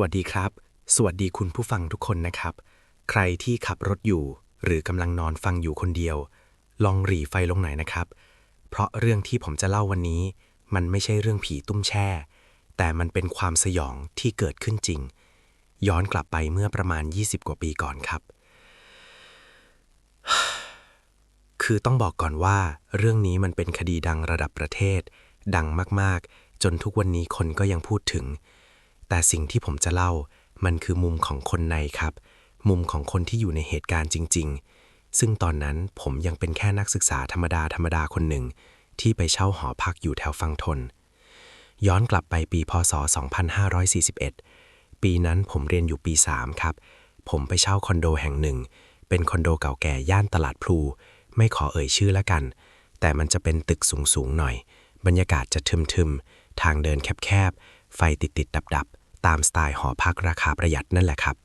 วัสดีครับ สวัสดีคุณผู้ฟังทุกคนนะครับ ใครที่ขับรถอยู่ หรือกำลังนอนฟังอยู่คนเดียว ลองหรี่ไฟลงหน่อยนะครับ เพราะเรื่องที่ผมจะเล่าวันนี้ มันไม่ใช่เรื่องผีตุ้มแช่ แต่มันเป็นความสยองที่เกิดขึ้นจริง ย้อนกลับไปเมื่อประมาณ 20 กว่าปีก่อนครับ คือต้องบอกก่อนว่า เรื่องนี้มันเป็นคดีดังระดับประเทศ ดังมากๆ จนทุกวันนี้คนก็ยังพูดถึง แต่สิ่งที่ผมจะเล่ามันคือมุมของคนในครับ มุมของคนที่อยู่ในเหตุการณ์จริง ๆ ซึ่งตอนนั้นผมยังเป็นแค่นักศึกษาธรรมดาธรรมดาคนหนึ่ง ที่ไปเช่าหอพักอยู่แถวฟังทน ย้อนกลับไปปีพศ 2541 ปีนั้นผมเรียนอยู่ปี 3 ครับ ผมไปเช่าคอนโดแห่งหนึ่ง เป็นคอนโดเก่าแก่ย่านตลาดพลู ไม่ขอเอ่ยชื่อละกัน แต่มันจะเป็นตึกสูงๆหน่อย บรรยากาศจะทึมๆ ทางเดินแคบๆ ไฟติดๆดับๆ ตามสไตล์หอพักราคาประหยัดนั่นแหละครับ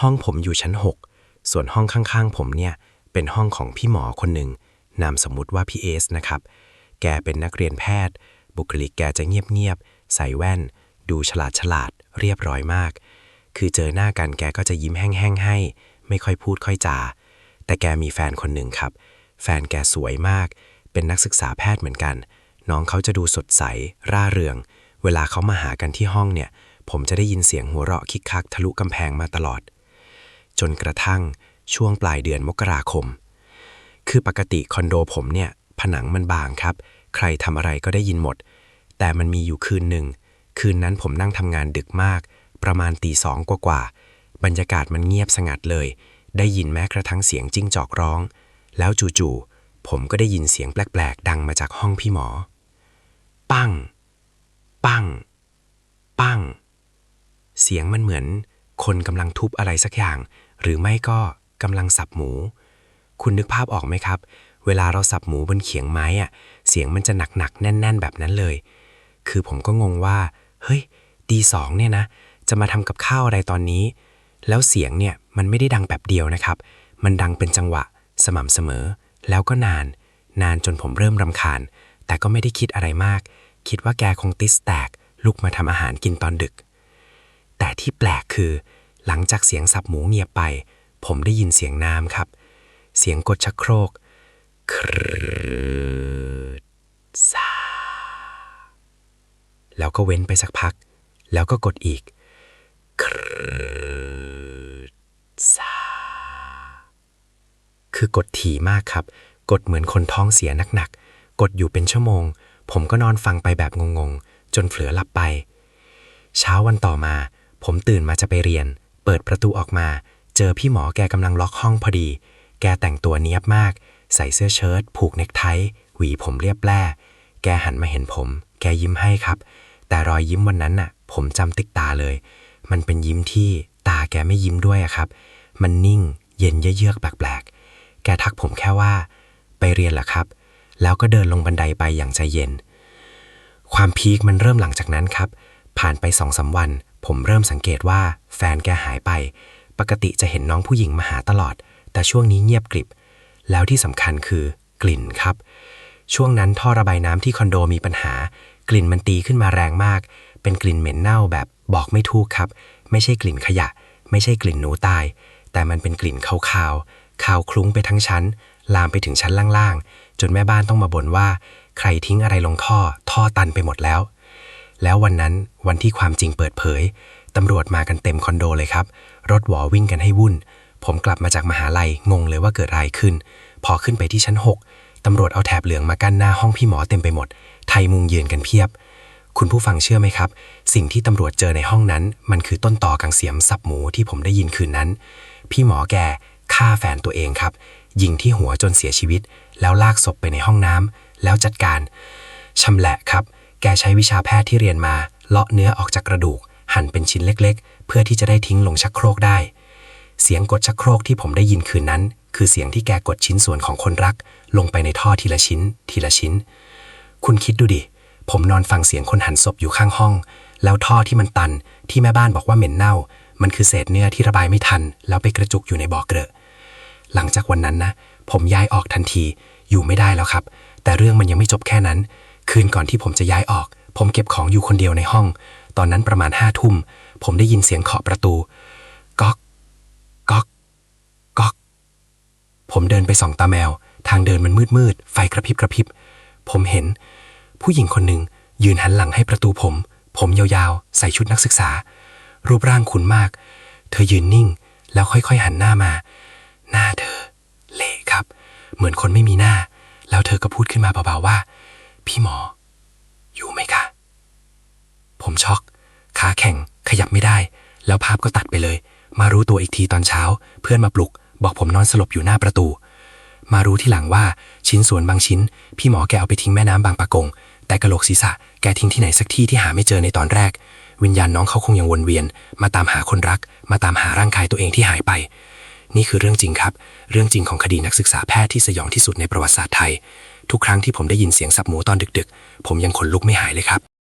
ห้องผมอยู่ชั้น 6 ส่วนห้องข้างๆ ผมเนี่ย เป็นห้องของพี่หมอคนหนึ่ง นามสมมุติว่าพี่เอสนะครับ แกเป็นนักเรียนแพทย์ บุคลิกแกจะเงียบๆ ใส่แว่น ดูฉลาดฉลาด เรียบร้อยมาก คือเจอหน้ากันแกก็จะยิ้มแห้งๆให้ ไม่ค่อยพูดค่อยจา แต่แกมีแฟนคนหนึ่งครับ แฟนแกสวยมาก เป็นนักศึกษาแพทย์เหมือนกัน น้องเขาจะดูสดใส ร่าเริงเวลาเขามาหากันที่ห้องเนี่ย ผมจะได้ยินเสียงหัวเราะคิกคักทะลุกำแพงมาตลอด จนกระทั่งช่วงปลายเดือนมกราคม คือปกติคอนโดผมเนี่ย ผนังมันบางครับ ใครทำอะไรก็ได้ยินหมด แต่มันมีอยู่คืนหนึ่ง คืนนั้นผมนั่งทำงานดึกมาก ประมาณตีสองกว่าๆบรรยากาศมันเงียบสงัดเลย ได้ยินแม้กระทั่งเสียงจิ้งจอกร้อง แล้วจู่ๆผมก็ได้ยินเสียงแปลกๆ ดังมาจากห้องพี่หมอ ปัง ปัง ปัง เสียงมันเหมือน คนกำลังทุบอะไรสักอย่าง หรือไม่ก็กำลังสับหมู คุณนึกภาพออกไหมครับ เวลาเราสับหมูบนเขียงไม้อะเสียงมันจะหนักๆแน่น ๆ แบบนั้นเลย คือผมก็งงว่า เฮ้ยตีสองเนี่ยนะ จะมาทำกับข้าวอะไรตอนนี้ แล้วเสียงเนี่ยมันไม่ได้ดังแบบเดียวนะครับ มันดังเป็นจังหวะ สม่ำเสมอ แล้วก็นาน นานจนผมเริ่มรำคาญ แต่ก็ไม่ได้คิดอะไรมาก คิดว่าแกคงติสแตกลุกมาทำอาหารกินตอนดึก แต่ที่แปลกคือ หลังจากเสียงสับหมูเงียบไป ผมได้ยินเสียงน้ำครับ เสียงกดชักโครกครืดซาแล้วก็เว้นไปสักพัก แล้วก็กดอีกครืดซาคือกดถี่มากครับ กดเหมือนคนท้องเสียหนักๆ กดอยู่เป็นชั่วโมง ผมก็นอนฟังไปแบบงงๆ จนเผลอหลับไป เช้าวันต่อมา ผมตื่นมาจะไปเรียน เปิดประตูออกมา เจอพี่หมอแกกำลังล็อกห้องพอดี แกแต่งตัวเนี้ยบมาก ใส่เสื้อเชิ้ตผูกเนคไท หวีผมเรียบแร่แกหันมาเห็นผม แกยิ้มให้ครับ แต่รอยยิ้มวันนั้นน่ะ ผมจำติดตาเลย มันเป็นยิ้มที่ตาแกไม่ยิ้มด้วยครับ มันนิ่ง เย็นเยือกแปลกๆ แกทักผมแค่ว่า ไปเรียนเหรอครับ แล้วก็เดินลงบันไดไปอย่างใจเย็น ความพีคมันเริ่มหลังจากนั้นครับ ผ่านไปสองสาวัน ผมเริ่มสังเกตว่าแฟนแกหายไป ปกติจะเห็นน้องผู้หญิงมาหาตลอด แต่ช่วงนี้เงียบกริบ แล้วที่สำคัญคือกลิ่นครับ ช่วงนั้นท่อระบายน้ำที่คอนโดมีปัญหา กลิ่นมันตีขึ้นมาแรงมาก เป็นกลิ่นเหม็นเน่าแบบบอกไม่ถูกครับ ไม่ใช่กลิ่นขยะ ไม่ใช่กลิ่นหนูตาย แต่มันเป็นกลิ่นคาวๆคาวคลุ้งไปทั้งชั้น ลามไปถึงชั้นล่างๆ จนแม่บ้านต้องมาบ่นว่า ใครทิ้งอะไรลงท่อ ท่อตันไปหมดแล้ว แล้ววันนั้นวันที่ความจริงเปิดเผย ตำรวจมากันเต็มคอนโดเลยครับ รถหวอวิ่งกันให้วุ่น ผมกลับมาจากมหาลัยงงเลยว่าเกิดอะไรขึ้น พอขึ้นไปที่ชั้น 6 ตำรวจเอาแถบเหลืองมากั้นหน้าห้องพี่หมอเต็มไปหมด ไทยมุงยืนกันเพียบ คุณผู้ฟังเชื่อไหมครับ สิ่งที่ตำรวจเจอในห้องนั้น มันคือต้นต่อกังเสียมสับหมูที่ผมได้ยินคืนนั้น พี่หมอแกฆ่าแฟนตัวเองครับ ยิงที่หัวจนเสียชีวิต แล้วลากศพไปในห้องน้ำแล้วจัดการชำแหละครับ แกใช้วิชาแพทย์ที่เรียนมา เลาะเนื้อออกจากกระดูก หั่นเป็นชิ้นเล็ก ๆ เพื่อที่จะได้ทิ้งลงชักโครกได้ เสียงกดชักโครกที่ผมได้ยินคืนนั้น คือเสียงที่แกกดชิ้นส่วนของคนรัก ลงไปในท่อทีละชิ้น ทีละชิ้น คุณคิดดูดิ ผมนอนฟังเสียงคนหันศพอยู่ข้างห้อง แล้วท่อที่มันตัน ที่แม่บ้านบอกว่าเหม็นเน่า มันคือเศษเนื้อที่ระบายไม่ทัน แล้วไปกระจุกอยู่ในบ่อเกลอะหลังจากวันนั้นนะ ผมย้ายออกทันที อยู่ไม่ได้แล้วครับ แต่เรื่องมันยังไม่จบแค่นั้น คืนก่อนที่ผมจะย้ายออก ผมเก็บของอยู่คนเดียวในห้อง ตอนนั้นประมาณห้าทุ่ม ผมได้ยินเสียงเคาะประตู ก๊อก ก๊อก ก๊อก ผมเดินไปส่องตาแมว ทางเดินมันมืดมืด ไฟกระพริบกระพริบ ผมเห็น ผู้หญิงคนหนึ่งยืนหันหลังให้ประตูผม ผมยาวๆ ใส่ชุดนักศึกษา รูปร่างขุนมาก เธอยืนนิ่ง แล้วค่อยๆ หันหน้ามา หน้าเธอ เละครับ เหมือนคนไม่มีหน้า แล้วเธอก็พูดขึ้นมาเบาๆว่า พี่หมอ อยู่ไหมคะ ผมช็อกขาแข็งขยับไม่ได้ แล้วภาพก็ตัดไปเลย มารู้ตัวอีกทีตอนเช้า เพื่อนมาปลุก บอกผมนอนสลบอยู่หน้าประตู มารู้ที่หลังว่าชิ้นส่วนบางชิ้น พี่หมอแกเอาไปทิ้งแม่น้ำบางปะกง แต่กระโหลกศีรษะแกทิ้งที่ไหนสักที่ที่หาไม่เจอในตอนแรก วิญญาณน้องเขาคงยังวนเวียน มาตามหาคนรัก มาตามหาร่างกายตัวเองที่หายไป นี่คือเรื่องจริงครับ เรื่องจริงของคดีนักศึกษาแพทย์ที่สยองที่สุดในประวัติศาสตร์ไทย ทุกครั้งที่ผมได้ยินเสียงสับหมูตอนดึกๆ ผมยังขนลุกไม่หายเลยครับ